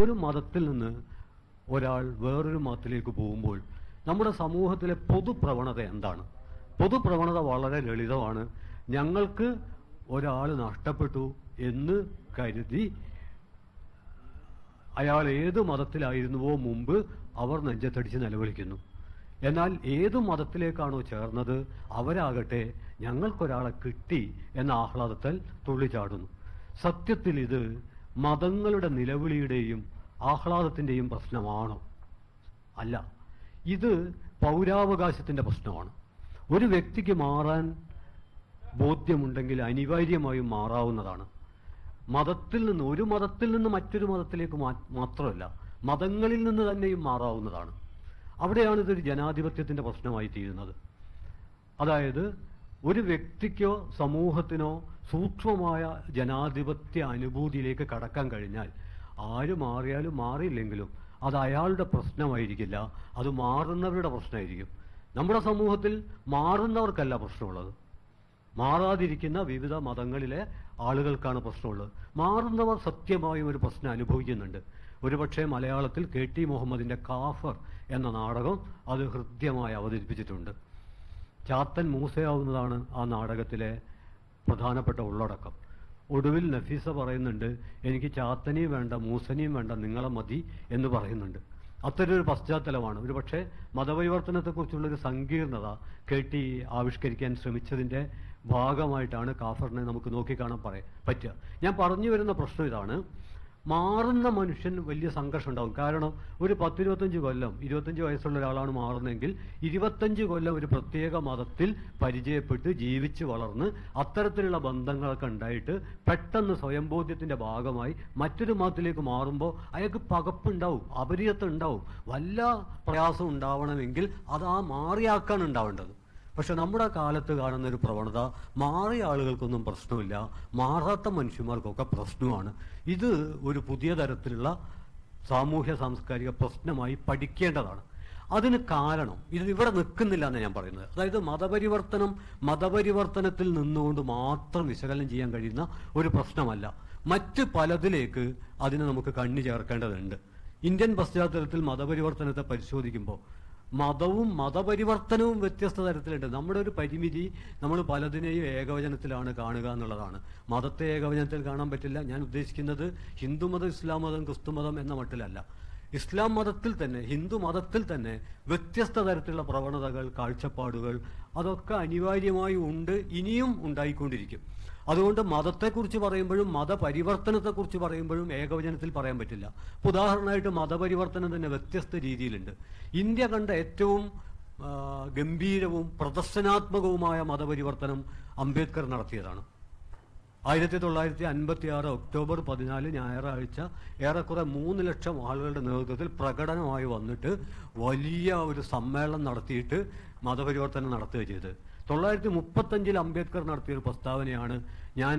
ഒരു മതത്തിൽ നിന്ന് ഒരാൾ വേറൊരു മതത്തിലേക്ക് പോകുമ്പോൾ നമ്മുടെ സമൂഹത്തിലെ പൊതുപ്രവണത എന്താണ്? പൊതുപ്രവണത വളരെ ലളിതമാണ്. ഞങ്ങൾക്ക് ഒരാൾ നഷ്ടപ്പെട്ടു എന്ന് കരുതി അയാൾ ഏത് മതത്തിലായിരുന്നുവോ മുമ്പ് അവർ നെഞ്ചത്തടിച്ച് നിലവിളിക്കുന്നു. എന്നാൽ ഏത് മതത്തിലേക്കാണോ ചേർന്നത് അവരാകട്ടെ ഞങ്ങൾക്കൊരാളെ കിട്ടി എന്ന ആഹ്ലാദത്തിൽ തുള്ളിച്ചാടുന്നു. സത്യത്തിൽ ഇത് മതങ്ങളുടെ നിലവിളിയുടെയും ആഹ്ലാദത്തിന്റെയും പ്രശ്നമാണോ? അല്ല ഇത് പൗരാവകാശത്തിന്റെ പ്രശ്നമാണ്. ഒരു വ്യക്തിക്ക് മാറാൻ ബോധ്യമുണ്ടെങ്കിൽ അനിവാര്യമായും മാറാവുന്നതാണ്. മതത്തിൽ നിന്ന് ഒരു മതത്തിൽ നിന്ന് മറ്റൊരു മതത്തിലേക്ക് മാത്രമല്ല മതങ്ങളിൽ നിന്ന് തന്നെയും മാറാവുന്നതാണ്. അവിടെയാണ് ഇതൊരു ജനാധിപത്യത്തിന്റെ പ്രശ്നമായി തീരുന്നത്. അതായത് ഒരു വ്യക്തിക്കോ സമൂഹത്തിനോ സൂക്ഷ്മമായ ജനാധിപത്യ അനുഭൂതിയിലേക്ക് കടക്കാൻ കഴിഞ്ഞാൽ ആര് മാറിയാലും മാറിയില്ലെങ്കിലും അത് അയാളുടെ പ്രശ്നമായിരിക്കില്ല അത് മാറുന്നവരുടെ പ്രശ്നമായിരിക്കും. നമ്മുടെ സമൂഹത്തിൽ മാറുന്നവർക്കല്ല പ്രശ്നമുള്ളത്. മാറാതിരിക്കുന്ന വിവിധ മതങ്ങളിലെ ആളുകൾക്കാണ് പ്രശ്നമുള്ളത്. മാറുന്നവർ സത്യമായും ഒരു പ്രശ്നം അനുഭവിക്കുന്നുണ്ട്. ഒരുപക്ഷെ മലയാളത്തിൽ കെ ടി മുഹമ്മദിന്റെ കാഫർ എന്ന നാടകം അത് ഹൃദ്യമായി അവതരിപ്പിച്ചിട്ടുണ്ട്. ചാത്തൻ മൂസയാവുന്നതാണ് ആ നാടകത്തിലെ പ്രധാനപ്പെട്ട ഉള്ളടക്കം. ഒടുവിൽ നഫീസ പറയുന്നുണ്ട് എനിക്ക് ചാത്തനെയും വേണ്ട മൂസനിയും വേണ്ട നിങ്ങളെ മതി എന്ന് പറയുന്നുണ്ട്. അത്തരൊരു പശ്ചാത്തലമാണ്. ഒരു പക്ഷേ മതപരിവർത്തനത്തെക്കുറിച്ചുള്ളൊരു സങ്കീർണത കെട്ടി ആവിഷ്കരിക്കാൻ ശ്രമിച്ചതിന്റെ ഭാഗമായിട്ടാണ് കാഫറിനെ നമുക്ക് നോക്കിക്കാണാൻ പറയാൻ പറ്റുക. ഞാൻ പറഞ്ഞു വരുന്ന പ്രശ്നം ഇതാണ്. മാറുന്ന മനുഷ്യൻ വലിയ സംഘർഷം ഉണ്ടാകും കാരണം ഒരു പത്തിരുപത്തഞ്ച് കൊല്ലം ഇരുപത്തഞ്ച് വയസ്സുള്ള ഒരാളാണ് മാറുന്നതെങ്കിൽ ഇരുപത്തഞ്ച് കൊല്ലം ഒരു പ്രത്യേക മതത്തിൽ പരിചയപ്പെട്ട് ജീവിച്ച് വളർന്ന് അത്തരത്തിലുള്ള ബന്ധങ്ങളൊക്കെ ഉണ്ടായിട്ട് പെട്ടെന്ന് സ്വയംബോധ്യത്തിന്റെ ഭാഗമായി മറ്റൊരു മതത്തിലേക്ക് മാറുമ്പോൾ അയാൾക്ക് പകപ്പുണ്ടാവും അപരിയത്വം ഉണ്ടാവും. വല്ല പ്രയാസം ഉണ്ടാവണമെങ്കിൽ അത് ആ മാറിയാക്കാണ് ഉണ്ടാവേണ്ടത്. പക്ഷെ നമ്മുടെ കാലത്ത് കാണുന്ന ഒരു പ്രവണത മാറിയ ആളുകൾക്കൊന്നും പ്രശ്നമില്ല മാറാത്ത മനുഷ്യന്മാർക്കൊക്കെ പ്രശ്നമാണ്. ഇത് ഒരു പുതിയ തരത്തിലുള്ള സാമൂഹ്യ സാംസ്കാരിക പ്രശ്നമായി പഠിക്കേണ്ടതാണ്. അതിന് കാരണം ഇത് ഇവിടെ നിൽക്കുന്നില്ല എന്ന് ഞാൻ പറയുന്നത്. അതായത് മതപരിവർത്തനം മതപരിവർത്തനത്തിൽ നിന്നുകൊണ്ട് മാത്രം വിശകലനം ചെയ്യാൻ കഴിയുന്ന ഒരു പ്രശ്നമല്ല. മറ്റ് പലതിലേക്ക് അതിനെ നമുക്ക് കണ്ണു ചേർക്കേണ്ടതുണ്ട് ഇന്ത്യൻ പശ്ചാത്തലത്തിൽ മതപരിവർത്തനത്തെ പരിശോധിക്കുമ്പോൾ മതവും മതപരിവർത്തനവും വ്യത്യസ്ത തരത്തിലുണ്ട്. നമ്മുടെ ഒരു പരിമിതി നമ്മൾ പലതിനെയും ഏകവചനത്തിലാണ് കാണുക എന്നുള്ളതാണ്. മതത്തെ ഏകവചനത്തിൽ കാണാൻ പറ്റില്ല. ഞാൻ ഉദ്ദേശിക്കുന്നത് ഹിന്ദുമതം ഇസ്ലാം മതം ക്രിസ്തു മതം എന്ന മട്ടിലല്ല. ഇസ്ലാം മതത്തിൽ തന്നെ ഹിന്ദു മതത്തിൽ തന്നെ വ്യത്യസ്ത തരത്തിലുള്ള പ്രവണതകൾ കാഴ്ചപ്പാടുകൾ അതൊക്കെ അനിവാര്യമായി ഉണ്ട് ഇനിയും ഉണ്ടായിക്കൊണ്ടിരിക്കും. അതുകൊണ്ട് മതത്തെക്കുറിച്ച് പറയുമ്പോഴും മതപരിവർത്തനത്തെക്കുറിച്ച് പറയുമ്പോഴും ഏകവചനത്തിൽ പറയാൻ പറ്റില്ല. അപ്പോൾ ഉദാഹരണമായിട്ട് മതപരിവർത്തനം തന്നെ വ്യത്യസ്ത രീതിയിലുണ്ട്. ഇന്ത്യ കണ്ട ഏറ്റവും ഗംഭീരവും പ്രദർശനാത്മകവുമായ മതപരിവർത്തനം അംബേദ്കർ നടത്തിയതാണ്. ആയിരത്തി തൊള്ളായിരത്തി അൻപത്തി ആറ് ഒക്ടോബർ പതിനാല് ഞായറാഴ്ച ഏറെക്കുറെ മൂന്ന് ലക്ഷം ആളുകളുടെ നേതൃത്വത്തിൽ പ്രകടനമായി വന്നിട്ട് വലിയ ഒരു സമ്മേളനം നടത്തിയിട്ട് മതപരിവർത്തനം നടത്തുക ചെയ്തത് തൊള്ളായിരത്തി മുപ്പത്തഞ്ചിൽ അംബേദ്കർ നടത്തിയൊരു പ്രസ്താവനയാണ് ഞാൻ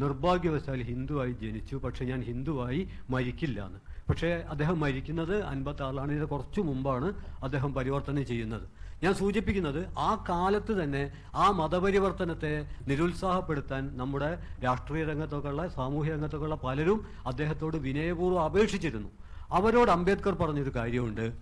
നിർഭാഗ്യവശാൽ ഹിന്ദുവായി ജനിച്ചു പക്ഷെ ഞാൻ ഹിന്ദുവായി മരിക്കില്ല എന്ന്. പക്ഷേ അദ്ദേഹം മരിക്കുന്നത് അൻപത്തി ആറിലാണ് കുറച്ചു മുമ്പാണ് അദ്ദേഹം പരിവർത്തനം ചെയ്യുന്നത്. ഞാൻ സൂചിപ്പിക്കുന്നത് ആ കാലത്ത് തന്നെ ആ മതപരിവർത്തനത്തെ നിരുത്സാഹപ്പെടുത്താൻ നമ്മുടെ രാഷ്ട്രീയ രംഗത്തൊക്കെയുള്ള സാമൂഹ്യ രംഗത്തൊക്കെയുള്ള പലരും അദ്ദേഹത്തോട് വിനയപൂർവം അപേക്ഷിച്ചിരുന്നു. അവരോട് അംബേദ്കർ പറഞ്ഞൊരു കാര്യമുണ്ട്.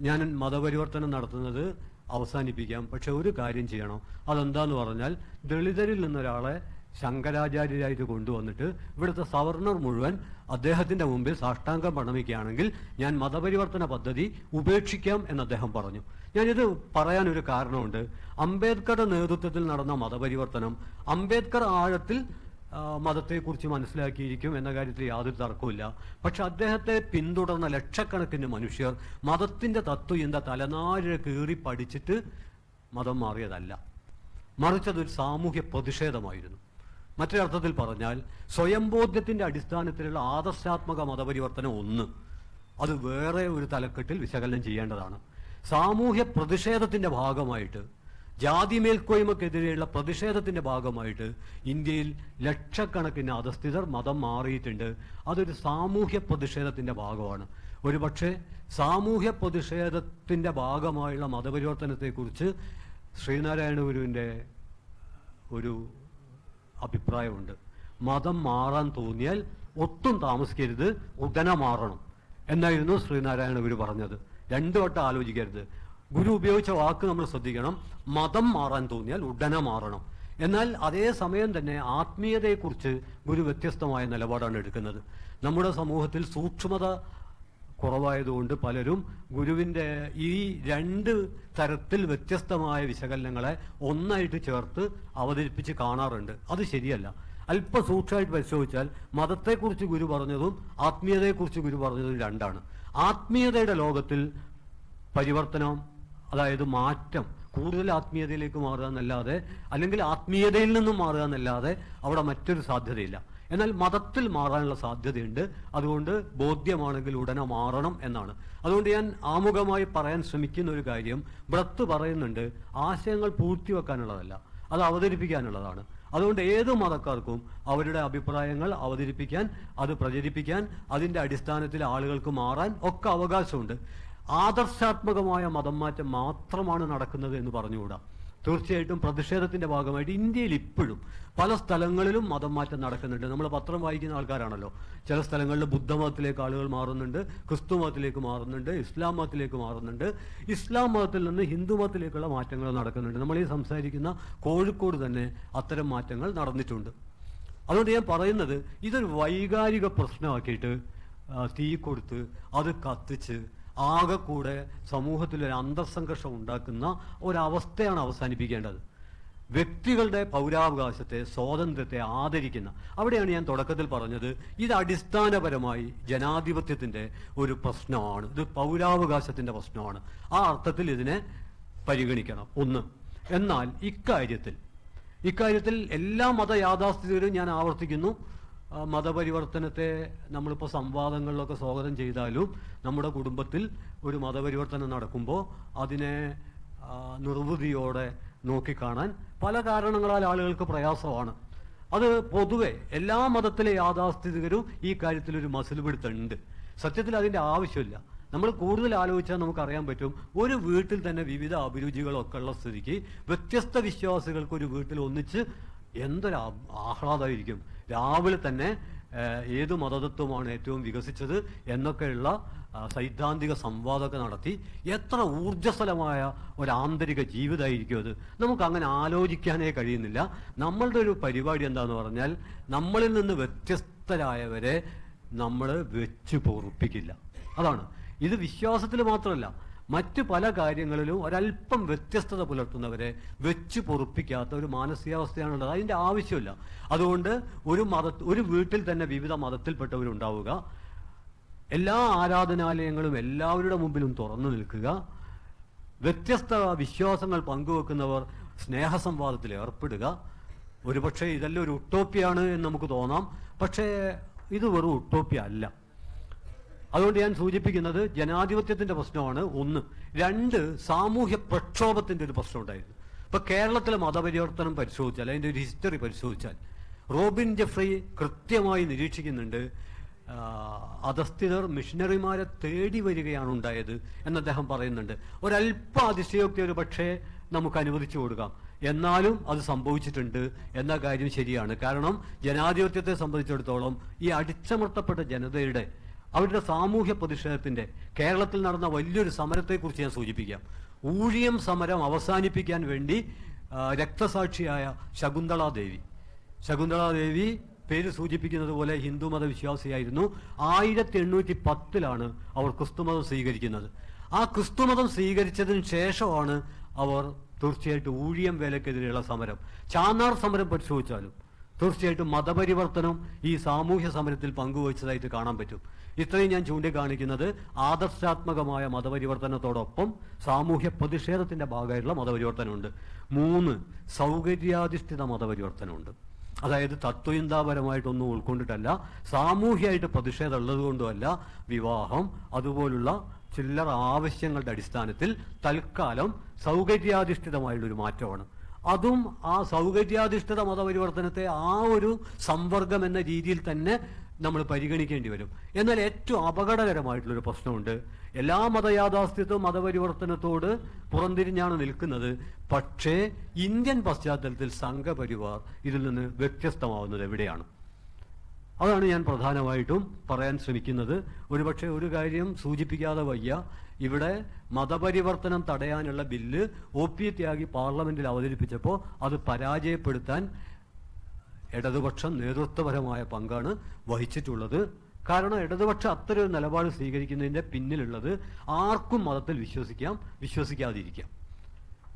ഞാൻ മതപരിവർത്തനം നടത്തുന്നത് അവസാനിപ്പിക്കാം. പക്ഷെ ഒരു കാര്യം ചെയ്യണം. അതെന്താന്ന് പറഞ്ഞാൽ ദളിതരിൽ നിന്നൊരാളെ ശങ്കരാചാര്യരായിട്ട് കൊണ്ടുവന്നിട്ട് ഇവിടുത്തെ സവർണർ മുഴുവൻ അദ്ദേഹത്തിന്റെ മുമ്പിൽ സാഷ്ടാംഗം പ്രണമിക്കുകയാണെങ്കിൽ ഞാൻ മതപരിവർത്തന പദ്ധതി ഉപേക്ഷിക്കാം എന്ന് അദ്ദേഹം പറഞ്ഞു. ഞാനിത് പറയാനൊരു കാരണമുണ്ട്. അംബേദ്കറുടെ നേതൃത്വത്തിൽ നടന്ന മതപരിവർത്തനം അംബേദ്കർ ആഴത്തിൽ മതത്തെക്കുറിച്ച് മനസ്സിലാക്കിയിരിക്കും എന്ന കാര്യത്തിൽ യാതൊരു തർക്കവുമില്ല. പക്ഷെ അദ്ദേഹത്തെ പിന്തുടർന്ന ലക്ഷക്കണക്കിന് മനുഷ്യർ മതത്തിന്റെ തത്വചിന്ത തലനാരിഴ കീറി പഠിച്ചിട്ട് മതം മാറിയതല്ല. മറിച്ചതൊരു സാമൂഹ്യ പ്രതിഷേധമായിരുന്നു. മറ്റൊരർത്ഥത്തിൽ പറഞ്ഞാൽ സ്വയംബോധ്യത്തിന്റെ അടിസ്ഥാനത്തിലുള്ള ആദർശാത്മക മതപരിവർത്തനം ഒന്ന്. അത് വേറെ ഒരു തലക്കെട്ടിൽ വിശകലനം ചെയ്യേണ്ടതാണ്. സാമൂഹ്യ പ്രതിഷേധത്തിന്റെ ഭാഗമായിട്ട് ജാതി മേൽക്കോയ്മക്കെതിരെയുള്ള പ്രതിഷേധത്തിന്റെ ഭാഗമായിട്ട് ഇന്ത്യയിൽ ലക്ഷക്കണക്കിന് അധസ്ഥിതർ മതം മാറിയിട്ടുണ്ട്. അതൊരു സാമൂഹ്യ പ്രതിഷേധത്തിന്റെ ഭാഗമാണ്. ഒരുപക്ഷെ സാമൂഹ്യ പ്രതിഷേധത്തിന്റെ ഭാഗമായുള്ള മതപരിവർത്തനത്തെക്കുറിച്ച് ശ്രീനാരായണ ഗുരുവിന്റെ ഒരു അഭിപ്രായമുണ്ട്. മതം മാറാൻ തോന്നിയാൽ ഒട്ടും താമസിക്കരുത് ഉടനെ മാറണം. എന്നായിരുന്നു ശ്രീനാരായണ ഗുരു പറഞ്ഞത്. രണ്ടു വട്ടം ആലോചിക്കരുത്. ഗുരു ഉപയോഗിച്ച വാക്ക് നമ്മൾ ശ്രദ്ധിക്കണം. മതം മാറാൻ തോന്നിയാൽ ഉടനെ മാറണം. എന്നാൽ അതേ സമയം തന്നെ ആത്മീയതയെക്കുറിച്ച് ഗുരു വ്യത്യസ്തമായ നിലപാടാണ് എടുക്കുന്നത്. നമ്മുടെ സമൂഹത്തിൽ സൂക്ഷ്മത കുറവായതുകൊണ്ട് പലരും ഗുരുവിന്റെ ഈ രണ്ട് തരത്തിൽ വ്യത്യസ്തമായ വിശകലനങ്ങളെ ഒന്നായിട്ട് ചേർത്ത് അവതരിപ്പിച്ച് കാണാറുണ്ട്. അത് ശരിയല്ല. അല്പം സൂക്ഷ്മമായിട്ട് പരിശോധിച്ചാൽ മതത്തെക്കുറിച്ച് ഗുരു പറഞ്ഞതും ആത്മീയതയെക്കുറിച്ച് ഗുരു പറഞ്ഞതും രണ്ടാണ്. ആത്മീയതയുടെ ലോകത്തിൽ പരിവർത്തനം അതായത് മാറ്റം കൂടുതൽ ആത്മീയതയിലേക്ക് മാറുക എന്നല്ലാതെ അല്ലെങ്കിൽ ആത്മീയതയിൽ നിന്നും മാറുക എന്നല്ലാതെ അവിടെ മറ്റൊരു സാധ്യതയില്ല. എന്നാൽ മതത്തിൽ മാറാനുള്ള സാധ്യതയുണ്ട്. അതുകൊണ്ട് ബോധ്യമാണെങ്കിൽ ഉടനെ മാറണം എന്നാണ്. അതുകൊണ്ട് ഞാൻ ആമുഖമായി പറയാൻ ശ്രമിക്കുന്ന ഒരു കാര്യം ബ്രത്ത് പറയുന്നുണ്ട് ആശയങ്ങൾ പൂഴ്ത്തിവെക്കാനുള്ളതല്ല അത് അവതരിപ്പിക്കാനുള്ളതാണ്. അതുകൊണ്ട് ഏത് മതക്കാർക്കും അവരുടെ അഭിപ്രായങ്ങൾ അവതരിപ്പിക്കാൻ അത് പ്രചരിപ്പിക്കാൻ അതിന്റെ അടിസ്ഥാനത്തിൽ ആളുകൾക്ക് മാറാൻ ഒക്കെ അവകാശമുണ്ട്. ആദർശാത്മകമായ മതം മാറ്റം മാത്രമാണ് നടക്കുന്നത് എന്ന് പറഞ്ഞുകൂടാ. തീർച്ചയായിട്ടും പ്രതിഷേധത്തിന്റെ ഭാഗമായിട്ട് ഇന്ത്യയിൽ ഇപ്പോഴും പല സ്ഥലങ്ങളിലും മതം മാറ്റം നടക്കുന്നുണ്ട്. നമ്മൾ പത്രം വായിക്കുന്ന ആൾക്കാരാണല്ലോ. ചില സ്ഥലങ്ങളിൽ ബുദ്ധമതത്തിലേക്ക് ആളുകൾ മാറുന്നുണ്ട് ക്രിസ്തു മതത്തിലേക്ക് മാറുന്നുണ്ട് ഇസ്ലാം മതത്തിലേക്ക് മാറുന്നുണ്ട്. ഇസ്ലാം മതത്തിൽ നിന്ന് ഹിന്ദു മതത്തിലേക്കുള്ള മാറ്റങ്ങൾ നടക്കുന്നുണ്ട്. നമ്മൾ ഈ സംസാരിക്കുന്ന കോഴിക്കോട് തന്നെ അത്തരം മാറ്റങ്ങൾ നടന്നിട്ടുണ്ട്. അതുകൊണ്ട് ഞാൻ പറയുന്നത് ഇതൊരു വൈകാരിക പ്രശ്നമാക്കിയിട്ട് തീ കൊടുത്ത് അത് കത്തിച്ച് ആകെ കൂടെ സമൂഹത്തിൽ ഒരു അന്തർസംഘർഷം ഉണ്ടാക്കുന്ന ഒരവസ്ഥയാണ് അവസാനിപ്പിക്കേണ്ടത്. വ്യക്തികളുടെ പൗരാവകാശത്തെ സ്വാതന്ത്ര്യത്തെ ആദരിക്കുന്ന അവിടെയാണ് ഞാൻ തുടക്കത്തിൽ പറഞ്ഞത് ഇത് അടിസ്ഥാനപരമായി ജനാധിപത്യത്തിന്റെ ഒരു പ്രശ്നമാണ്. ഇത് പൗരാവകാശത്തിന്റെ പ്രശ്നമാണ്. ആ അർത്ഥത്തിൽ ഇതിനെ പരിഗണിക്കണം. ഒന്ന്. എന്നാൽ ഇക്കാര്യത്തിൽ ഇക്കാര്യത്തിൽ എല്ലാ മതയാഥാസ്ഥിതികരും ഞാൻ ആവർത്തിക്കുന്നു. മതപരിവർത്തനത്തെ നമ്മളിപ്പോൾ സംവാദങ്ങളിലൊക്കെ സ്വാഗതം ചെയ്താലും നമ്മുടെ കുടുംബത്തിൽ ഒരു മതപരിവർത്തനം നടക്കുമ്പോൾ അതിനെ നിർവൃതിയോടെ നോക്കിക്കാണാൻ പല കാരണങ്ങളാൽ ആളുകൾക്ക് പ്രയാസമാണ്. അത് പൊതുവെ എല്ലാ മതത്തിലെ യാഥാസ്ഥിതികരും ഈ കാര്യത്തിൽ ഒരു മസിൽ പിടുത്തുണ്ട് സത്യത്തിൽ അതിന്റെ ആവശ്യമില്ല. നമ്മൾ കൂടുതൽ ആലോചിച്ചാൽ നമുക്കറിയാൻ പറ്റും ഒരു വീട്ടിൽ തന്നെ വിവിധ അഭിരുചികളൊക്കെ ഉള്ള സ്ഥിതിക്ക് വ്യത്യസ്ത വിശ്വാസികൾക്ക് ഒരു വീട്ടിൽ ഒന്നിച്ച് എന്തൊരു ആഹ്ലാദമായിരിക്കും. രാവിലെ തന്നെ ഏത് മതതത്വമാണ് ഏറ്റവും വികസിച്ചത് എന്നൊക്കെയുള്ള സൈദ്ധാന്തിക സംവാദമൊക്കെ നടത്തി എത്ര ഊർജസ്വലമായ ഒരു ആന്തരിക ജീവിതമായിരിക്കും അത്. നമുക്ക് അങ്ങനെ ആലോചിക്കാനേ കഴിയുന്നില്ല. നമ്മളുടെ ഒരു പരിപാടി എന്താന്ന് പറഞ്ഞാൽ നമ്മളിൽ നിന്ന് വ്യത്യസ്തരായവരെ നമ്മൾ വെച്ച് പൊറുപ്പിക്കില്ല. അതാണ്. ഇത് വിശ്വാസത്തിൽ മാത്രമല്ല മറ്റു പല കാര്യങ്ങളിലും ഒരല്പം വ്യത്യസ്തത പുലർത്തുന്നവരെ വെച്ച് പൊറുപ്പിക്കാത്ത ഒരു മാനസികാവസ്ഥയാണുള്ളത്. അതിന്റെ ആവശ്യമില്ല. അതുകൊണ്ട് ഒരു മത ഒരു വീട്ടിൽ തന്നെ വിവിധ മതത്തിൽപ്പെട്ടവരുണ്ടാവുക. എല്ലാ ആരാധനാലയങ്ങളും എല്ലാവരുടെ മുമ്പിലും തുറന്നു നിൽക്കുക. വ്യത്യസ്ത വിശ്വാസങ്ങൾ പങ്കുവെക്കുന്നവർ സ്നേഹസംവാദത്തിൽ ഏർപ്പെടുക. ഒരുപക്ഷെ ഇതെല്ലാം ഒരു ഉട്ടോപ്പിയാണ് എന്ന് നമുക്ക് തോന്നാം. പക്ഷേ ഇത് വെറും ഉട്ടോപ്യ അല്ല. അതുകൊണ്ട് ഞാൻ സൂചിപ്പിക്കുന്നത് ജനാധിപത്യത്തിന്റെ പ്രശ്നമാണ് ഒന്ന്. രണ്ട് സാമൂഹ്യ പ്രക്ഷോഭത്തിന്റെ ഒരു പ്രശ്നം ഉണ്ടായിരുന്നു. ഇപ്പൊ കേരളത്തിലെ മതപരിവർത്തനം പരിശോധിച്ചാൽ അതിന്റെ ഒരു ഹിസ്റ്ററി പരിശോധിച്ചാൽ റോബിൻ ജെഫ്രി കൃത്യമായി നിരീക്ഷിക്കുന്നുണ്ട് അധസ്ഥിതർ മിഷനറിമാരെ തേടി വരികയാണ് ഉണ്ടായത് എന്ന് അദ്ദേഹം പറയുന്നുണ്ട്. ഒരല്പ അതിശയോക്തി ഒരു പക്ഷേ നമുക്ക് അനുവദിച്ചു കൊടുക്കാം. എന്നാലും അത് സംഭവിച്ചിട്ടുണ്ട് എന്ന കാര്യം ശരിയാണ്. കാരണം ജനാധിപത്യത്തെ സംബന്ധിച്ചിടത്തോളം ഈ അടിച്ചമർത്തപ്പെട്ട ജനതയുടെ അവരുടെ സാമൂഹ്യ പ്രതിഷേധത്തിന്റെ കേരളത്തിൽ നടന്ന വലിയൊരു സമരത്തെക്കുറിച്ച് ഞാൻ സൂചിപ്പിക്കാം. ഊഴിയം സമരം അവസാനിപ്പിക്കാൻ വേണ്ടി രക്തസാക്ഷിയായ ശകുന്തളാദേവി ശകുന്തളാദേവി ശകുന്തള ദേവി പേര് സൂചിപ്പിക്കുന്നത് പോലെ ഹിന്ദുമത വിശ്വാസിയായിരുന്നു ആയിരത്തി എണ്ണൂറ്റി പത്തിലാണ് അവർ ക്രിസ്തുമതം സ്വീകരിക്കുന്നത്. ആ ക്രിസ്തുമതം സ്വീകരിച്ചതിന് ശേഷമാണ് അവർ തീർച്ചയായിട്ടും ഊഴിയം വേലക്കെതിരെയുള്ള സമരം. ചാന്നാർ സമരം പരിശോധിച്ചാലും തീർച്ചയായിട്ടും മതപരിവർത്തനം ഈ സാമൂഹ്യ സമരത്തിൽ പങ്കുവച്ചതായിട്ട് കാണാൻ പറ്റും. ഇത്രയും ഞാൻ ചൂണ്ടിക്കാണിക്കുന്നത് ആദർശാത്മകമായ മതപരിവർത്തനത്തോടൊപ്പം സാമൂഹ്യ പ്രതിഷേധത്തിന്റെ ഭാഗമായിട്ടുള്ള മതപരിവർത്തനമുണ്ട്. മൂന്ന് സൗകര്യാധിഷ്ഠിത മതപരിവർത്തനമുണ്ട്. അതായത് തത്വചിന്താപരമായിട്ടൊന്നും ഉൾക്കൊണ്ടിട്ടല്ല സാമൂഹ്യമായിട്ട് പ്രതിഷേധം ഉള്ളതുകൊണ്ടുമല്ല വിവാഹം അതുപോലുള്ള ചില്ലറ ആവശ്യങ്ങളുടെ അടിസ്ഥാനത്തിൽ തൽക്കാലം സൗകര്യാധിഷ്ഠിതമായുള്ളൊരു മാറ്റമാണ്. അതും ആ സൗകര്യാധിഷ്ഠിത മതപരിവർത്തനത്തെ ആ ഒരു സംവർഗം എന്ന രീതിയിൽ തന്നെ നമ്മൾ പരിഗണിക്കേണ്ടി വരും. എന്നാൽ ഏറ്റവും അപകടകരമായിട്ടുള്ളൊരു പ്രശ്നമുണ്ട്. എല്ലാ മതയാഥാസ്ഥിത്വം മതപരിവർത്തനത്തോട് പുറംതിരിഞ്ഞാണ് നിൽക്കുന്നത്. പക്ഷേ ഇന്ത്യൻ പശ്ചാത്തലത്തിൽ സംഘപരിവാർ ഇതിൽ നിന്ന് വ്യത്യസ്തമാവുന്നത് എവിടെയാണ്? അതാണ് ഞാൻ പ്രധാനമായിട്ടും പറയാൻ ശ്രമിക്കുന്നത്. ഒരുപക്ഷെ ഒരു കാര്യം സൂചിപ്പിക്കാതെ വയ്യ. ഇവിടെ മതപരിവർത്തനം തടയാനുള്ള ബില്ല് ഒ പി ത്യാഗി പാർലമെന്റിൽ അവതരിപ്പിച്ചപ്പോൾ അത് പരാജയപ്പെടുത്താൻ ഇടതുപക്ഷം നേതൃത്വപരമായ പങ്കാണ് വഹിച്ചിട്ടുള്ളത്. കാരണം ഇടതുപക്ഷം അത്തരൊരു നിലപാട് സ്വീകരിക്കുന്നതിന്റെ പിന്നിലുള്ളത് ആർക്കും മതത്തിൽ വിശ്വസിക്കാം വിശ്വസിക്കാതിരിക്കാം.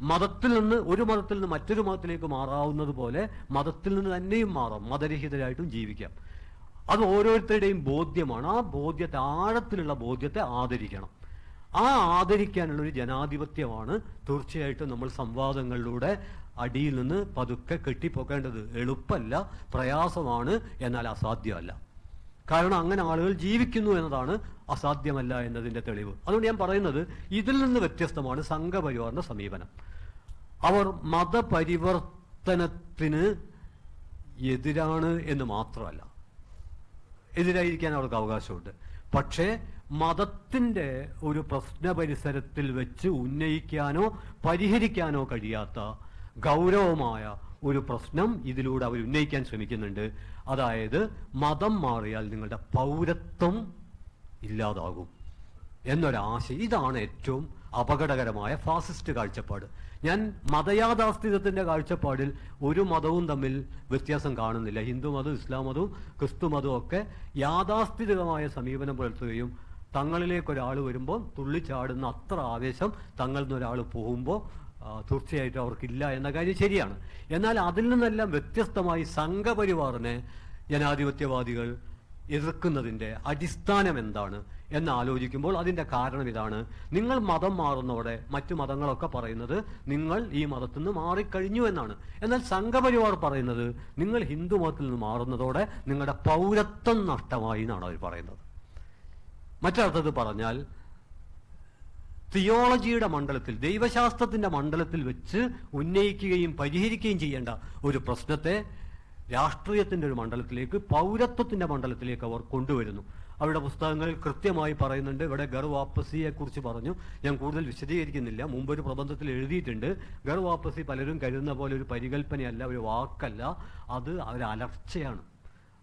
മതത്തിൽ നിന്ന് ഒരു മതത്തിൽ നിന്ന് മറ്റൊരു മതത്തിലേക്ക് മാറാവുന്നത് പോലെ മതത്തിൽ നിന്ന് തന്നെയും മാറാം മതരഹിതരായിട്ടും ജീവിക്കാം. അത് ഓരോരുത്തരുടെയും ബോധ്യമാണ്. ആ ബോധ്യത്തെ ആഴത്തിലുള്ള ബോധ്യത്തെ ആദരിക്കണം. ആ ആദരിക്കാനുള്ള ഒരു ജനാധിപത്യമാണ് തീർച്ചയായിട്ടും നമ്മൾ സംവാദങ്ങളിലൂടെ അടിയിൽ നിന്ന് പതുക്കെ കെട്ടിപ്പോക്കേണ്ടത്. എളുപ്പമല്ല പ്രയാസമാണ് എന്നാൽ അസാധ്യമല്ല. കാരണം അങ്ങനെ ആളുകൾ ജീവിക്കുന്നു എന്നതാണ് അസാധ്യമല്ല എന്നതിന്റെ തെളിവ്. അതുകൊണ്ട് ഞാൻ പറയുന്നത് ഇതിൽ നിന്ന് വ്യത്യസ്തമാണ് സംഘപരിവാറിന്റെ സമീപനം. അവർ മതപരിവർത്തനത്തിന് എതിരാണ് എന്ന് മാത്രമല്ല. എതിരായിരിക്കാൻ അവർക്ക് അവകാശമുണ്ട്. പക്ഷേ മതത്തിന്റെ ഒരു പ്രശ്ന പരിസരത്തിൽ വെച്ച് ഉന്നയിക്കാനോ പരിഹരിക്കാനോ കഴിയാത്ത ഗൗരവമായ ഒരു പ്രശ്നം ഇതിലൂടെ അവർ ഉന്നയിക്കാൻ ശ്രമിക്കുന്നുണ്ട്. അതായത് മതം മാറിയാൽ നിങ്ങളുടെ പൗരത്വം ഇല്ലാതാകും എന്നൊരാശയം. ഇതാണ് ഏറ്റവും അപകടകരമായ ഫാസിസ്റ്റ് കാഴ്ചപ്പാട്. ഞാൻ മതയാഥാസ്ഥിതത്തിന്റെ കാഴ്ചപ്പാടിൽ ഒരു മതവും തമ്മിൽ വ്യത്യാസം കാണുന്നില്ല. ഹിന്ദു മതവും ഇസ്ലാം മതവും ക്രിസ്തു മതവും ഒക്കെ യാഥാസ്ഥിതികമായ സമീപനം പുലർത്തുകയും തങ്ങളിലേക്ക് ഒരാൾ വരുമ്പോൾ തുള്ളിച്ചാടുന്ന അത്ര ആവേശം തങ്ങളിൽ നിന്ന് ഒരാൾ പോകുമ്പോൾ തീർച്ചയായിട്ടും അവർക്കില്ല എന്ന കാര്യം ശരിയാണ്. എന്നാൽ അതിൽ നിന്നെല്ലാം വ്യത്യസ്തമായി സംഘപരിവാറിനെ ജനാധിപത്യവാദികൾ എതിർക്കുന്നതിന്റെ അടിസ്ഥാനം എന്താണ്? എന്ന് ആലോചിക്കുമ്പോൾ അതിന്റെ കാരണം ഇതാണ്. നിങ്ങൾ മതം മാറുന്നതോടെ മറ്റു മതങ്ങളൊക്കെ പറയുന്നത് നിങ്ങൾ ഈ മതത്തിൽ നിന്ന് മാറിക്കഴിഞ്ഞു എന്നാണ്. എന്നാൽ സംഘപരിവാർ പറയുന്നത് നിങ്ങൾ ഹിന്ദു മതത്തിൽ നിന്ന് മാറുന്നതോടെ നിങ്ങളുടെ പൗരത്വം നഷ്ടമായി എന്നാണ് അവർ പറയുന്നത്. മറ്റർത്ഥത്തിൽ പറഞ്ഞാൽ തിയോളജിയുടെ മണ്ഡലത്തിൽ ദൈവശാസ്ത്രത്തിന്റെ മണ്ഡലത്തിൽ വെച്ച് ഉന്നയിക്കുകയും പരിഹരിക്കുകയും ചെയ്യേണ്ട ഒരു പ്രശ്നത്തെ രാഷ്ട്രീയത്തിന്റെ ഒരു മണ്ഡലത്തിലേക്ക് പൗരത്വത്തിന്റെ മണ്ഡലത്തിലേക്ക് അവർ കൊണ്ടുവരുന്നു. അവരുടെ പുസ്തകങ്ങളിൽ കൃത്യമായി പറയുന്നുണ്ട്. ഇവിടെ ഗർ വാപ്പസിയെ കുറിച്ച് പറഞ്ഞു. ഞാൻ കൂടുതൽ വിശദീകരിക്കുന്നില്ല. മുമ്പ് ഒരു പ്രബന്ധത്തിൽ എഴുതിയിട്ടുണ്ട്. ഗർ പലരും കരുതുന്ന പോലെ ഒരു പരികല്പനയല്ല ഒരു വാക്കല്ല. അത് ഒരു അലർച്ചയാണ്.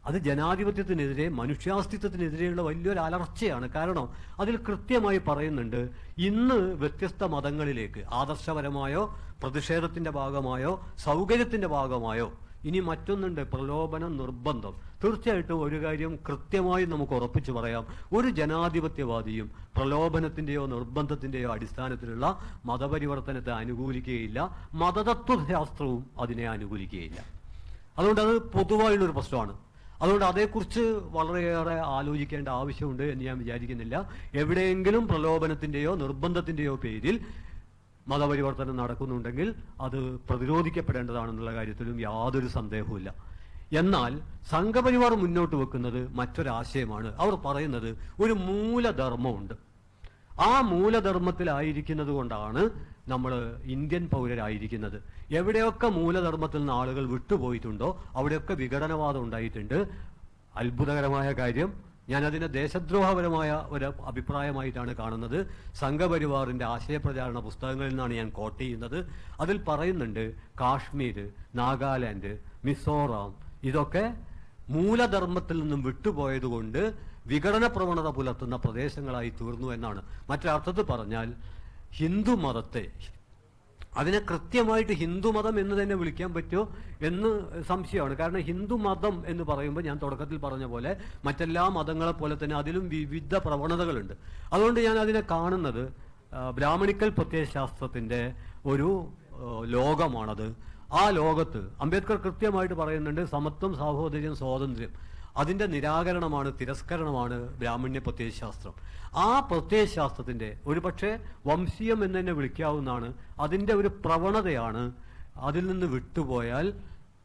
അത് ജനാധിപത്യത്തിനെതിരെ മനുഷ്യാസ്തിത്വത്തിനെതിരെയുള്ള വലിയൊരു അലർച്ചയാണ്. കാരണം അതിൽ കൃത്യമായി പറയുന്നുണ്ട് ഇന്ന് വ്യത്യസ്ത മതങ്ങളിലേക്ക് ആദർശപരമായോ പ്രതിഷേധത്തിന്റെ ഭാഗമായോ സൗകര്യത്തിന്റെ ഭാഗമായോ ഇനി മറ്റൊന്നുണ്ട് പ്രലോഭനം നിർബന്ധം. തീർച്ചയായിട്ടും ഒരു കാര്യം കൃത്യമായി നമുക്ക് ഉറപ്പിച്ചു പറയാം. ഒരു ജനാധിപത്യവാദിയും പ്രലോഭനത്തിന്റെയോ നിർബന്ധത്തിന്റെയോ അടിസ്ഥാനത്തിലുള്ള മതപരിവർത്തനത്തെ അനുകൂലിക്കുകയില്ല. മതതത്വശാസ്ത്രവും അതിനെ അനുകൂലിക്കുകയില്ല. അതുകൊണ്ട് അത് പൊതുവായുള്ളൊരു പ്രശ്നമാണ്. അതുകൊണ്ട് അതേക്കുറിച്ച് വളരെയേറെ ആലോചിക്കേണ്ട ആവശ്യമുണ്ട് എന്ന് ഞാൻ വിചാരിക്കുന്നില്ല. എവിടെയെങ്കിലും പ്രലോഭനത്തിന്റെയോ നിർബന്ധത്തിന്റെയോ പേരിൽ മതപരിവർത്തനം നടക്കുന്നുണ്ടെങ്കിൽ അത് പ്രതിരോധിക്കപ്പെടേണ്ടതാണെന്നുള്ള കാര്യത്തിലും യാതൊരു സന്ദേഹവുമില്ല. എന്നാൽ സംഘപരിവാർ മുന്നോട്ട് വെക്കുന്നത് മറ്റൊരാശയമാണ്. അവർ പറയുന്നത് ഒരു മൂലധർമ്മമുണ്ട്. ആ മൂലധർമ്മത്തിലായിരിക്കുന്നത് കൊണ്ടാണ് നമ്മൾ ഇന്ത്യൻ പൗരരായിരിക്കുന്നത്. എവിടെയൊക്കെ മൂലധർമ്മത്തിൽ നിന്ന് ആളുകൾ വിട്ടുപോയിട്ടുണ്ടോ അവിടെയൊക്കെ വിഘടനവാദം ഉണ്ടായിട്ടുണ്ട്. അത്ഭുതകരമായ കാര്യം ഞാനതിനെ ദേശദ്രോഹപരമായ ഒരു അഭിപ്രായമായിട്ടാണ് കാണുന്നത്. സംഘപരിവാറിന്റെ ആശയപ്രചാരണ പുസ്തകങ്ങളിൽ നിന്നാണ് ഞാൻ കോട്ട് ചെയ്യുന്നത്. അതിൽ പറയുന്നുണ്ട് കാശ്മീർ നാഗാലാൻഡ് മിസോറാം ഇതൊക്കെ മൂലധർമ്മത്തിൽ നിന്നും വിട്ടുപോയതുകൊണ്ട് വിഘടന പ്രവണത പുലർത്തുന്ന പ്രദേശങ്ങളായി തീർന്നു എന്നാണ്. മറ്റൊരർത്ഥത്തിൽ പറഞ്ഞാൽ ഹിന്ദു മതത്തെ അതിനെ കൃത്യമായിട്ട് ഹിന്ദുമതം എന്ന് തന്നെ വിളിക്കാൻ പറ്റുമോ എന്ന് സംശയമാണ്. കാരണം ഹിന്ദു മതം എന്ന് പറയുമ്പോൾ ഞാൻ തുടക്കത്തിൽ പറഞ്ഞ പോലെ മറ്റെല്ലാ മതങ്ങളെ പോലെ തന്നെ അതിലും വിവിധ പ്രവണതകളുണ്ട്. അതുകൊണ്ട് ഞാൻ അതിനെ കാണുന്നത് ബ്രാഹ്മണിക്കൽ പ്രത്യയശാസ്ത്രത്തിന്റെ ഒരു ലോകമാണത്. ആ ലോകത്ത് അംബേദ്കർ കൃത്യമായിട്ട് പറയുന്നുണ്ട് സമത്വം സാഹോദര്യം സ്വാതന്ത്ര്യം. അതിന്റെ നിരാകരണമാണ് തിരസ്കരണമാണ് ബ്രാഹ്മണ്യ പ്രത്യയശാസ്ത്രം. ആ പ്രത്യയശാസ്ത്രത്തിന്റെ ഒരു പക്ഷേ വംശീയം എന്ന് തന്നെ വിളിക്കാവുന്നതാണ്. അതിന്റെ ഒരു പ്രവണതയാണ് അതിൽ നിന്ന് വിട്ടുപോയാൽ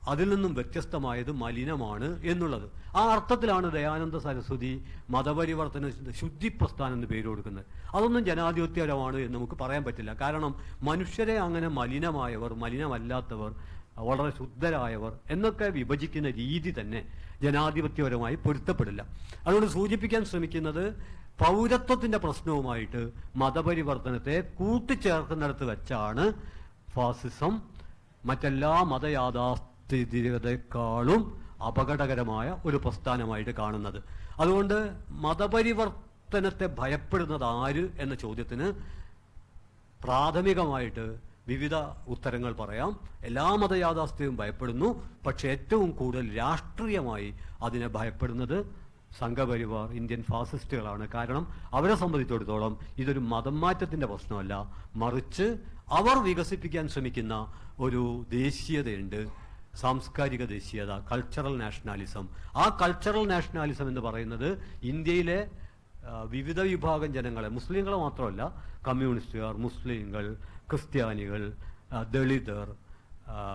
അതിൽ നിന്നും വ്യത്യസ്തമായത് മലിനമാണ് എന്നുള്ളത്. ആ അർത്ഥത്തിലാണ് ദയാനന്ദ സരസ്വതി മതപരിവർത്തന ശുദ്ധി പ്രസ്ഥാനം എന്ന് പേര് കൊടുക്കുന്നത്. അതൊന്നും ജനാധിപത്യപരമാണ് എന്ന് നമുക്ക് പറയാൻ പറ്റില്ല. കാരണം മനുഷ്യരെ അങ്ങനെ മലിനമായവർ മലിനമല്ലാത്തവർ വളരെ ശുദ്ധരായവർ എന്നൊക്കെ വിഭജിക്കുന്ന രീതി തന്നെ ജനാധിപത്യപരമായി പൊരുത്തപ്പെടില്ല. അതുകൊണ്ട് സൂചിപ്പിക്കാൻ ശ്രമിക്കുന്നത് പൗരത്വത്തിന്റെ പ്രശ്നവുമായിട്ട് മതപരിവർത്തനത്തെ കൂട്ടിച്ചേർക്കുന്നിടത്ത് വെച്ചാണ് ഫാസിസം. മറ്റെല്ലാ മതയാഥാസ്ഥിതികതയെക്കാളും അപകടകരമായ ഒരു പ്രസ്ഥാനമായിട്ട് കാണുന്നത്. അതുകൊണ്ട് മതപരിവർത്തനത്തെ ഭയപ്പെടുന്നത് ആര് എന്ന ചോദ്യത്തിന് പ്രാഥമികമായിട്ട് വിവിധ ഉത്തരങ്ങൾ പറയാം. എല്ലാ മതയാഥാസ്ഥ്യവും ഭയപ്പെടുന്നു. പക്ഷെ ഏറ്റവും കൂടുതൽ രാഷ്ട്രീയമായി അതിനെ ഭയപ്പെടുന്നത് സംഘപരിവാർ ഇന്ത്യൻ ഫാസിസ്റ്റുകളാണ്. കാരണം അവരെ സംബന്ധിച്ചിടത്തോളം ഇതൊരു മതം മാറ്റത്തിന്റെ പ്രശ്നമല്ല. മറിച്ച് അവർ വികസിപ്പിക്കാൻ ശ്രമിക്കുന്ന ഒരു ദേശീയതയുണ്ട്. സാംസ്കാരിക ദേശീയത കൾച്ചറൽ നാഷണാലിസം ആ കൾച്ചറൽ നാഷണാലിസം എന്ന് പറയുന്നത് ഇന്ത്യയിലെ വിവിധ വിഭാഗം ജനങ്ങളെ മുസ്ലിങ്ങളെ മാത്രമല്ല കമ്മ്യൂണിസ്റ്റുകാർ മുസ്ലിങ്ങൾ ക്രിസ്ത്യാനികൾ ദളിതർ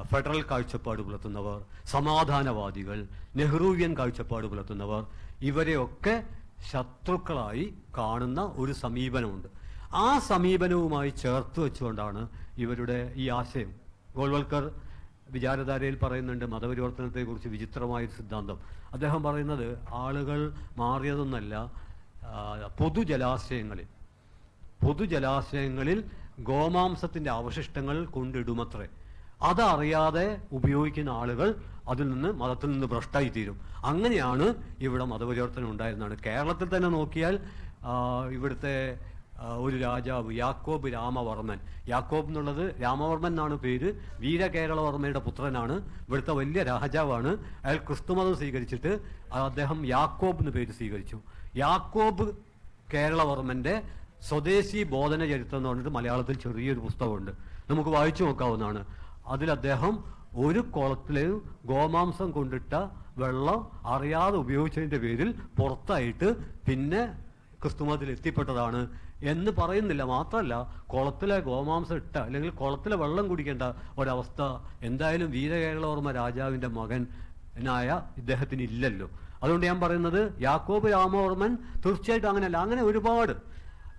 ഫെഡറൽ കാഴ്ചപ്പാട് പുലർത്തുന്നവർ സമാധാനവാദികൾ നെഹ്റുവിയൻ കാഴ്ചപ്പാട് പുലർത്തുന്നവർ ഇവരെയൊക്കെ ശത്രുക്കളായി കാണുന്ന ഒരു സമീപനമുണ്ട്. ആ സമീപനവുമായി ചേർത്ത് വെച്ചുകൊണ്ടാണ് ഇവരുടെ ഈ ആശയം. ഗോൾവൽക്കർ വിചാരധാരയിൽ പറയുന്നുണ്ട് മതപരിവർത്തനത്തെക്കുറിച്ച് വിചിത്രമായ സിദ്ധാന്തം. അദ്ദേഹം പറയുന്നത് ആളുകൾ മാറിയതൊന്നല്ല പൊതുജലാശയങ്ങളിൽ പൊതുജലാശയങ്ങളിൽ ഗോമാംസത്തിന്റെ അവശിഷ്ടങ്ങൾ കൊണ്ടിടുമത്രേ. അതറിയാതെ ഉപയോഗിക്കുന്ന ആളുകൾ അതിൽ നിന്ന് മതത്തിൽ നിന്ന് ഭ്രഷ്ടായി തീരും. അങ്ങനെയാണ് ഇവിടെ മതപരിവർത്തനം ഉണ്ടായിരുന്നതാണ് കേരളത്തിൽ തന്നെ നോക്കിയാൽ ഇവിടുത്തെ ഒരു രാജാവ് യാക്കോബ് രാമവർമ്മൻ. യാക്കോബ് എന്നുള്ളത് രാമവർമ്മൻ എന്നാണ് പേര്. വീരകേരളവർമ്മയുടെ പുത്രനാണ്. ഇവിടുത്തെ വലിയ രാജാവാണ്. അയാൾ ക്രിസ്തുമതം സ്വീകരിച്ചിട്ട് അദ്ദേഹം യാക്കോബ് എന്ന് പേര് സ്വീകരിച്ചു. യാക്കോബ് കേരളവർമ്മന്റെ സ്വദേശി ബോധന ചരിത്രം എന്ന് പറഞ്ഞിട്ട് മലയാളത്തിൽ ചെറിയൊരു പുസ്തകമുണ്ട്. നമുക്ക് വായിച്ചു നോക്കാവുന്നതാണ്. അതിൽ അദ്ദേഹം ഒരു കുളത്തിലെയും ഗോമാംസം കൊണ്ടിട്ട വെള്ളം അറിയാതെ ഉപയോഗിച്ചതിന്റെ പേരിൽ പുറത്തായിട്ട് പിന്നെ ക്രിസ്തുമതത്തിൽ എത്തിപ്പെട്ടതാണ് എന്ന് പറയുന്നില്ല. മാത്രമല്ല കുളത്തിലെ ഗോമാംസം ഇട്ട അല്ലെങ്കിൽ കുളത്തിലെ വെള്ളം കുടിക്കേണ്ട ഒരവസ്ഥ എന്തായാലും വീരകേരളവർമ്മ രാജാവിന്റെ മകനായ ഇദ്ദേഹത്തിന് ഇല്ലല്ലോ. അതുകൊണ്ട് ഞാൻ പറയുന്നത് യാക്കോബ് രാമവർമ്മൻ തീർച്ചയായിട്ടും അങ്ങനെയല്ല. അങ്ങനെ ഒരുപാട്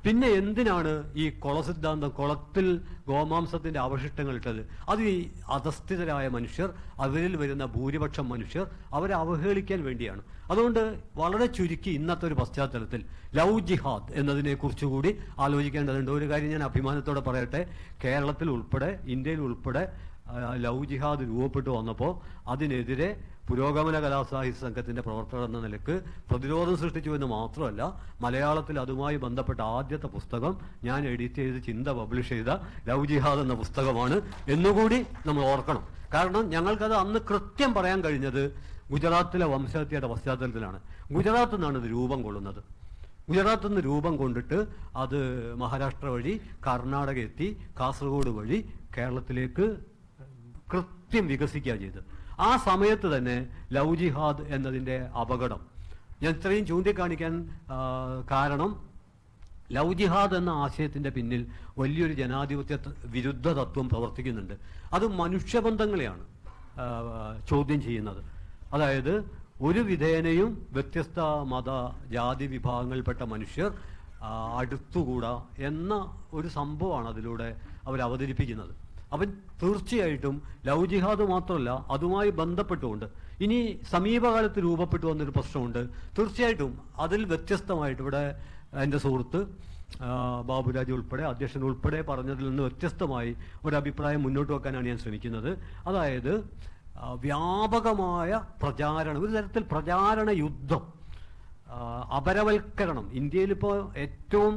പിന്നെ എന്തിനാണ് ഈ കൊളസിദ്ധാന്തം കുളത്തിൽ ഗോമാംസത്തിന്റെ അവശിഷ്ടങ്ങൾ ഇട്ടത്? അത് ഈ അധസ്ഥിതരായ മനുഷ്യർ അവരിൽ വരുന്ന ഭൂരിപക്ഷം മനുഷ്യർ അവരെ അവഹേളിക്കാൻ വേണ്ടിയാണ്. അതുകൊണ്ട് വളരെ ചുരുക്കി ഇന്നത്തെ ഒരു പശ്ചാത്തലത്തിൽ ലവ് ജിഹാദ് എന്നതിനെ കുറിച്ചുകൂടി ആലോചിക്കേണ്ടതുണ്ട്. ഒരു കാര്യം ഞാൻ അഭിമാനത്തോടെ പറയട്ടെ. കേരളത്തിൽ ഉൾപ്പെടെ ഇന്ത്യയിൽ ഉൾപ്പെടെ ലവ് ജിഹാദ് രൂപപ്പെട്ടു വന്നപ്പോൾ അതിനെതിരെ പുരോഗമന കലാസാഹിത്യ സംഘത്തിന്റെ പ്രവർത്തകർ എന്ന നിലയ്ക്ക് പ്രതിരോധം സൃഷ്ടിച്ചു എന്ന് മാത്രമല്ല മലയാളത്തിൽ അതുമായി ബന്ധപ്പെട്ട ആദ്യത്തെ പുസ്തകം ഞാൻ എഡിറ്റ് ചെയ്ത് ചിന്ത പബ്ലിഷ് ചെയ്ത ലവ് ജിഹാദ് എന്ന പുസ്തകമാണ് എന്നുകൂടി നമ്മൾ ഓർക്കണം. കാരണം ഞങ്ങൾക്കത് അന്ന് കൃത്യം പറയാൻ കഴിഞ്ഞത് ഗുജറാത്തിലെ വംശഹത്യയുടെ പശ്ചാത്തലത്തിലാണ്. ഗുജറാത്തിൽ നിന്നാണ് ഇത് രൂപം കൊള്ളുന്നത്. ഗുജറാത്തിൽ നിന്ന് രൂപം കൊണ്ടിട്ട് അത് മഹാരാഷ്ട്ര വഴി കർണാടക എത്തി കാസർഗോഡ് വഴി കേരളത്തിലേക്ക് കൃത്യം വികസിക്കുക ചെയ്ത് ആ സമയത്ത് തന്നെ ലവ് ജിഹാദ് എന്നതിന്റെ അപകടം. ഞാൻ ഇത്രയും ചൂണ്ടിക്കാണിക്കാൻ കാരണം ലവ് ജിഹാദ് എന്ന ആശയത്തിന്റെ പിന്നിൽ വലിയൊരു ജനാധിപത്യ വിരുദ്ധ തത്വം പ്രവർത്തിക്കുന്നുണ്ട്. അത് മനുഷ്യബന്ധങ്ങളെയാണ് ചോദ്യം ചെയ്യുന്നത്. അതായത് ഒരു വിധേനയും വ്യത്യസ്ത മത ജാതി വിഭാഗങ്ങളിൽപ്പെട്ട മനുഷ്യർ അടുത്തുകൂടാ എന്ന ഒരു സംഭവമാണ് അതിലൂടെ അവർ അവതരിപ്പിക്കുന്നത് അവൻ തീർച്ചയായിട്ടും ലവ് ജിഹാദ് മാത്രമല്ല അതുമായി ബന്ധപ്പെട്ടുകൊണ്ട് ഇനി സമീപകാലത്ത് രൂപപ്പെട്ടു വന്നൊരു പ്രശ്നമുണ്ട്. തീർച്ചയായിട്ടും അതിൽ വ്യത്യസ്തമായിട്ട് ഇവിടെ എന്റെ സുഹൃത്ത് ബാബുരാജ് ഉൾപ്പെടെ അധ്യക്ഷൻ ഉൾപ്പെടെ പറഞ്ഞതിൽ നിന്ന് വ്യത്യസ്തമായി ഒരു അഭിപ്രായം മുന്നോട്ട് വെക്കാനാണ് ഞാൻ ശ്രമിക്കുന്നത്. അതായത് വ്യാപകമായ പ്രചാരണം ഒരു തരത്തിൽ പ്രചാരണ യുദ്ധം അപരവൽക്കരണം. ഇന്ത്യയിൽ ഇപ്പോൾ ഏറ്റവും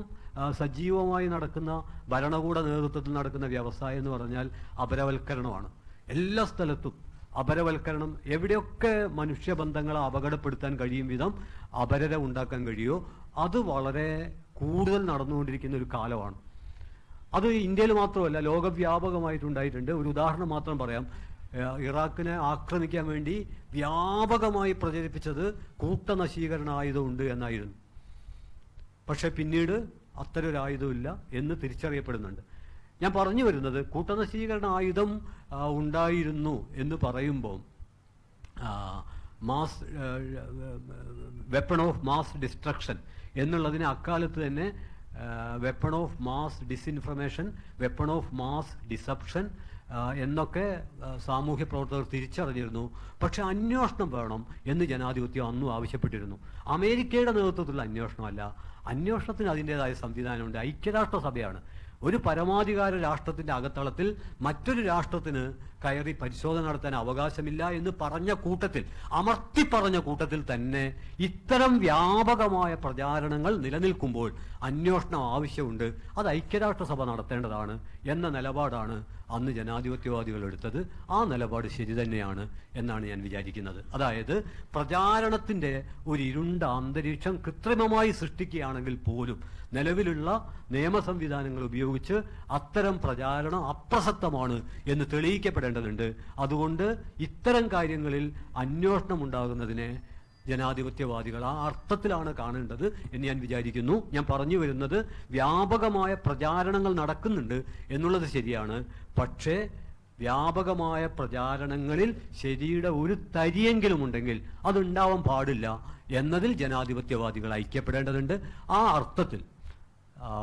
സജീവമായി നടക്കുന്ന ഭരണകൂട നേതൃത്വത്തിൽ നടക്കുന്ന വ്യവസായം എന്ന് പറഞ്ഞാൽ അപരവൽക്കരണമാണ്. എല്ലാ സ്ഥലത്തും അപരവൽക്കരണം എവിടെയൊക്കെ മനുഷ്യബന്ധങ്ങളെ അപകടപ്പെടുത്താൻ കഴിയും വിധം അപരരെ ഉണ്ടാക്കാൻ കഴിയുമോ അത് വളരെ കൂടുതൽ നടന്നുകൊണ്ടിരിക്കുന്ന ഒരു കാലമാണ്. അത് ഇന്ത്യയിൽ മാത്രമല്ല ലോകവ്യാപകമായിട്ടുണ്ടായിട്ടുണ്ട്. ഒരു ഉദാഹരണം മാത്രം പറയാം. ഇറാഖിനെ ആക്രമിക്കാൻ വേണ്ടി വ്യാപകമായി പ്രചരിപ്പിച്ചത് കൂട്ടനശീകരണ ആയുധമുണ്ട് എന്നായിരുന്നു. പക്ഷെ പിന്നീട് അത്തരം ഒരു ആയുധമില്ല എന്ന് തിരിച്ചറിയപ്പെടുന്നുണ്ട്. ഞാൻ പറഞ്ഞു വരുന്നത് കൂട്ടനശീകരണ ആയുധം ഉണ്ടായിരുന്നു എന്ന് പറയുമ്പോൾ mass weapon of mass destruction എന്നുള്ളതിനെ അക്കാലത്ത് തന്നെ weapon of mass disinformation weapon of mass deception എന്നൊക്കെ സാമൂഹ്യ പ്രവർത്തകർ തിരിച്ചറിഞ്ഞിരുന്നു. പക്ഷെ അന്വേഷണം വേണം എന്ന് ജനാധിപത്യം അന്നും ആവശ്യപ്പെട്ടിരുന്നു. അമേരിക്കയുടെ നേതൃത്വത്തിലുള്ള അന്വേഷണമല്ല അന്വേഷണത്തിന് അതിന്റെതായ സംവിധാനമുണ്ട്. ഐക്യരാഷ്ട്രസഭയാണ്. ഒരു പരമാധികാര രാഷ്ട്രത്തിന്റെ അകത്തളത്തിൽ മറ്റൊരു രാഷ്ട്രത്തിന് കയറി പരിശോധന നടത്താൻ അവകാശമില്ല എന്ന് പറഞ്ഞ കൂട്ടത്തിൽ അമർത്തി പറഞ്ഞ കൂട്ടത്തിൽ തന്നെ ഇത്തരം വ്യാപകമായ പ്രചാരണങ്ങൾ നിലനിൽക്കുമ്പോൾ അന്വേഷണം ആവശ്യമുണ്ട്. അത് ഐക്യരാഷ്ട്രസഭ നടത്തേണ്ടതാണ് എന്ന നിലപാടാണ് അന്ന് ജനാധിപത്യവാദികൾ എടുത്തത്. ആ നിലപാട് ശരി തന്നെയാണ് എന്നാണ് ഞാൻ വിചാരിക്കുന്നത്. അതായത് പ്രചാരണത്തിന്റെ ഒരു ഇരുണ്ട അന്തരീക്ഷം കൃത്രിമമായി സൃഷ്ടിക്കുകയാണെങ്കിൽ പോലും നിലവിലുള്ള നിയമ സംവിധാനങ്ങൾ ഉപയോഗിച്ച് അത്തരം പ്രചാരണം അപ്രസക്തമാണ് എന്ന് തെളിയിക്കപ്പെടേണ്ടതുണ്ട് അതുകൊണ്ട് ഇത്തരം കാര്യങ്ങളിൽ അന്വേഷണം ഉണ്ടാകുന്നതിനെ ജനാധിപത്യവാദികൾ ആ അർത്ഥത്തിലാണ് കാണേണ്ടത് എന്ന് ഞാൻ വിചാരിക്കുന്നു. ഞാൻ പറഞ്ഞു വരുന്നത് വ്യാപകമായ പ്രചാരണങ്ങൾ നടക്കുന്നുണ്ട് എന്നുള്ളത് ശരിയാണ്. പക്ഷേ വ്യാപകമായ പ്രചാരണങ്ങളിൽ ശരിയുടെ ഒരു തരിയെങ്കിലും ഉണ്ടെങ്കിൽ അതുണ്ടാവാൻ പാടില്ല എന്നതിൽ ജനാധിപത്യവാദികൾ ഐക്യപ്പെടേണ്ടതുണ്ട്. ആ അർത്ഥത്തിൽ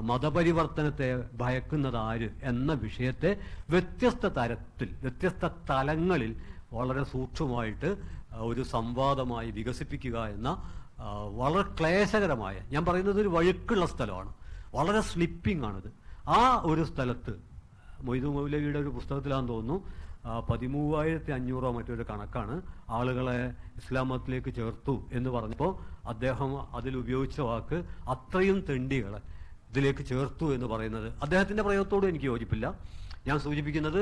മതപരിവർത്തനത്തെ ഭയക്കുന്നത് ആര് എന്ന വിഷയത്തെ വ്യത്യസ്ത തരത്തിൽ വ്യത്യസ്ത തലങ്ങളിൽ വളരെ സൂക്ഷ്മമായിട്ട് ഒരു സംവാദമായി വികസിപ്പിക്കുക എന്ന വളരെ ക്ലേശകരമായ ഞാൻ പറയുന്നത് ഒരു വഴുക്കുള്ള സ്ഥലമാണ്. വളരെ സ്ലിപ്പിംഗ് ആണിത് ആ ഒരു സ്ഥലത്ത് മൊയ്തു മൗലവിയുടെ ഒരു പുസ്തകത്തിലാണെന്ന് തോന്നുന്നു പതിമൂവായിരത്തി അഞ്ഞൂറോ മറ്റൊരു കണക്കാണ് ആളുകളെ ഇസ്ലാമത്തിലേക്ക് ചേർത്തു എന്ന് പറഞ്ഞപ്പോൾ അദ്ദേഹം അതിൽ ഉപയോഗിച്ച വാക്ക് അത്രയും തെണ്ടികളെ. ഇതിലേക്ക് ചേർത്തു എന്ന് പറയുന്നത്. അദ്ദേഹത്തിന്റെ പ്രയോഗത്തോടും എനിക്ക് യോജിപ്പില്ല. ഞാൻ സൂചിപ്പിക്കുന്നത്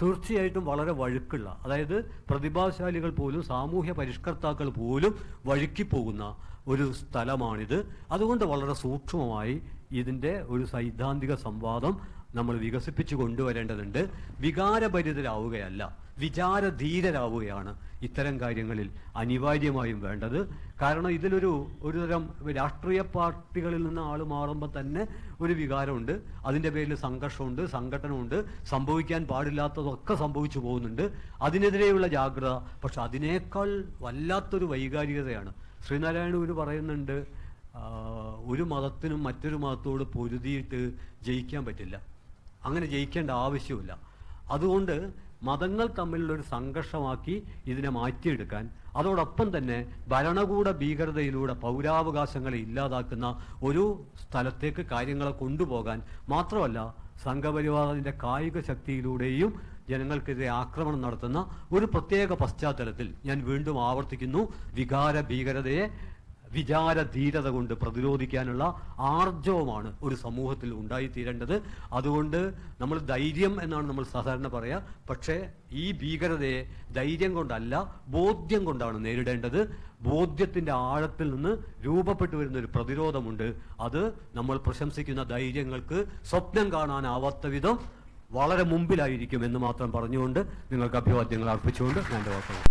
തീർച്ചയായിട്ടും വളരെ വഴുക്കുള്ള അതായത് പ്രതിഭാശാലികൾ പോലും സാമൂഹ്യ പരിഷ്കർത്താക്കൾ പോലും വഴുക്കിപ്പോകുന്ന ഒരു സ്ഥലമാണിത്. അതുകൊണ്ട് വളരെ സൂക്ഷ്മമായി ഇതിന്റെ ഒരു സൈദ്ധാന്തിക സംവാദം നമ്മൾ വികസിപ്പിച്ചു കൊണ്ടുവരേണ്ടതുണ്ട്. വികാരഭരിതരാവുകയല്ല വിചാരധീരരാവുകയാണ് ഇത്തരം കാര്യങ്ങളിൽ അനിവാര്യമായും വേണ്ടത്. കാരണം ഇതിലൊരു ഒരു തരം രാഷ്ട്രീയ പാർട്ടികളിൽ നിന്ന് ആൾ മാറുമ്പോൾ തന്നെ ഒരു വികാരമുണ്ട്. അതിന്റെ പേരിൽ സംഘർഷമുണ്ട് സംഘടനമുണ്ട്. സംഭവിക്കാൻ പാടില്ലാത്തതൊക്കെ സംഭവിച്ചു പോകുന്നുണ്ട്. അതിനെതിരെയുള്ള ജാഗ്രത പക്ഷെ അതിനേക്കാൾ വല്ലാത്തൊരു വൈകാരികതയാണ്. ശ്രീനാരായണ ഗുരു പറയുന്നുണ്ട് ഒരു മതത്തിനും മറ്റൊരു മതത്തോട് പൊരുതിയിട്ട് ജയിക്കാൻ പറ്റില്ല. അങ്ങനെ ജയിക്കേണ്ട ആവശ്യമില്ല അതുകൊണ്ട് മതങ്ങൾ തമ്മിലുള്ള ഒരു സംഘർഷമാക്കി ഇതിനെ മാറ്റിയെടുക്കാൻ അതോടൊപ്പം തന്നെ ഭരണകൂട ഭീകരതയിലൂടെ പൗരാവകാശങ്ങളെ ഇല്ലാതാക്കുന്ന ഒരു സ്ഥലത്തേക്ക് കാര്യങ്ങളെ കൊണ്ടുപോകാൻ മാത്രമല്ല സംഘപരിവാറിന്റെ കായിക ശക്തിയിലൂടെയും ജനങ്ങൾക്കെതിരെ ആക്രമണം നടത്തുന്ന ഒരു പ്രത്യേക പശ്ചാത്തലത്തിൽ ഞാൻ വീണ്ടും ആവർത്തിക്കുന്നു. വികാര ഭീകരതയെ വിചാരധീരത കൊണ്ട് പ്രതിരോധിക്കാനുള്ള ആർജവമാണ് ഒരു സമൂഹത്തിൽ ഉണ്ടായിത്തീരേണ്ടത്. അതുകൊണ്ട് നമ്മൾ ധൈര്യം എന്നാണ് നമ്മൾ സാധാരണ പറയുക പക്ഷേ ഈ ഭീകരതയെ ധൈര്യം കൊണ്ടല്ല ബോധ്യം കൊണ്ടാണ് നേരിടേണ്ടത്. ബോധ്യത്തിന്റെ ആഴത്തിൽ നിന്ന് രൂപപ്പെട്ടു വരുന്ന ഒരു പ്രതിരോധമുണ്ട്. അത് നമ്മൾ പ്രശംസിക്കുന്ന ധൈര്യങ്ങൾക്ക് സ്വപ്നം കാണാനാവാത്ത വിധം വളരെ മുമ്പിലായിരിക്കും എന്ന് മാത്രം പറഞ്ഞുകൊണ്ട് നിങ്ങൾക്ക് അഭിവാദ്യങ്ങൾ അർപ്പിച്ചുകൊണ്ട് ഞാൻ വാക്കുകൾ